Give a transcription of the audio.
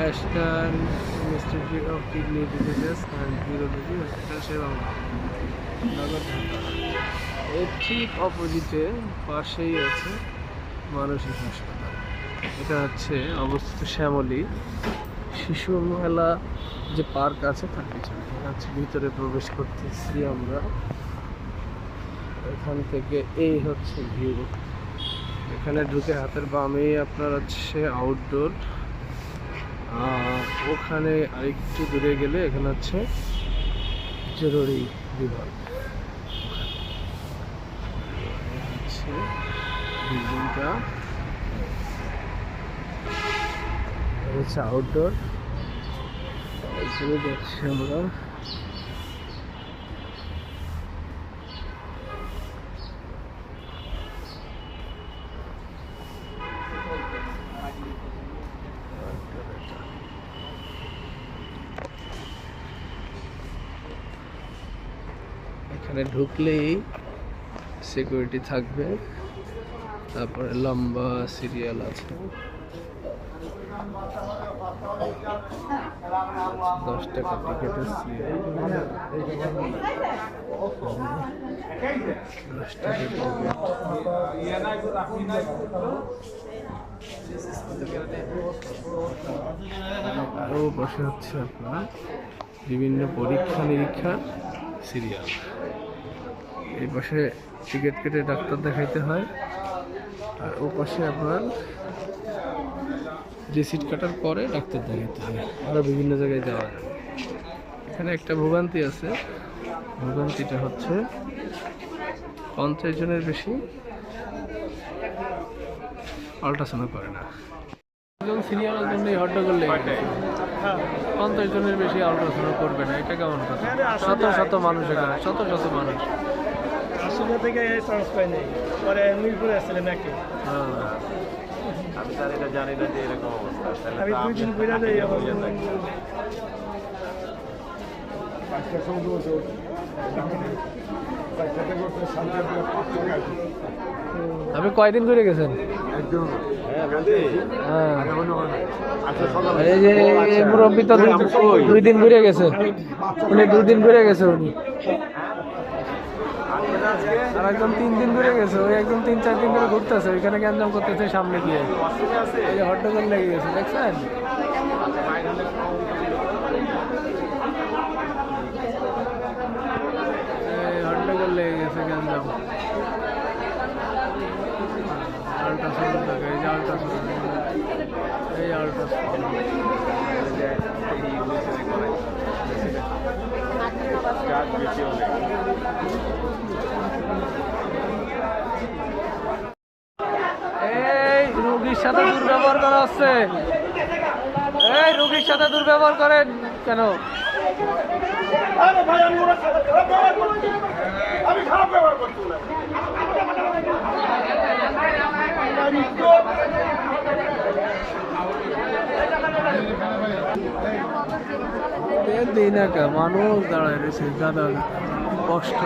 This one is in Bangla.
National institute of kidney diseases and neurology hospital সেবাংলা নগর ঢাকা এর ঠিক অপোজিটে পাশেই আছে মানসিক হাসপাতাল। এটা হচ্ছে অবস্থিত শ্যামলী শিশু মেলা যে পার্ক আছে তার পিছনে। হচ্ছে ভিতরে প্রবেশ করতেছি আমরা। এখান থেকে এই হচ্ছে ভিউ এখানে ঢুকে হাতের বামেই আপনার হচ্ছে আউটডোর ওখানে আরেকটু দূরে গেলে এখানে হচ্ছে জরুরি বিভাগ। হচ্ছে হচ্ছে আউটডোর এখানে যাচ্ছি আমরা। এখানে ঢুকলেই সিকিউরিটি থাকবে। তারপরে লম্বা সিরিয়াল আছে। টিকিটের সিরিয়াল বসে হচ্ছে আপনার। বিভিন্ন পরীক্ষা নিরীক্ষা সিরিয়াল। এই পাশে টিকিট কেটে ডাক্তার দেখাইতে হয়। আর ও পাশে আপনার রিসিট কাটার পরে ডাক্তার দেখাইতে হয়। আরও বিভিন্ন জায়গায় যাওয়া যাবে এখানে একটা ভোগান্তি আছে। ভোগান্তিটা হচ্ছে পঞ্চাশ জনের বেশি আল্ট্রাসাউন্ড করে না। সিরিয়ালের জন্যই হট্টগোল লেগে। পঞ্চাশ জনের বেশি আল্ট্রাসাউন্ড করবে না এটা কেমন কথা? শত শত মানুষ এখানে শত শত মানুষ। আসলে থেকে চান্স পাই নাই। পরে মিরপুরে আসছিলেন নাকি? হ্যাঁ। আমি তার এটা জানি না যে এরকম অবস্থা। তাহলে আমি দুই দিন ঘুরে যাই আবার বুঝে থাকি। আপনি কয়দিন ঘুরে গেছেন? হ্যাঁ। হ্যাঁ। সকালে- এই যে মুরব্বী তো দুই- দুই দিন ঘুরে গেছে। উনি দুই দিন ঘুরে গেছে উনি। আর একজন তিন দিন ঘুরে গেছে ওই একজন তিন চার দিন ধরে ঘুরতেছে ওইখানে গ্যাঞ্জাম করতেছে সামনে দিয়ে। এই যে হট্টগোল লেগে গেছে দেখছেন এই হট্টগোল লেগে গেছে গ্যাঞ্জাম আল্ট্রাসাউন্ড থাকে এই যে আল্ট্রাসাউন্ড এই, রুগীর সাথে দুর্ব্যবহার করা হচ্ছে। এই, রুগীর সাথে দুর্ব্যবহার করেন কেন? আমি খারাপ ব্যবহার করছি। আমি খারাপ ব্যবহার করছি না দিই না কে মানুষ দাঁড়ায় রয়েছে গাদা। কষ্ট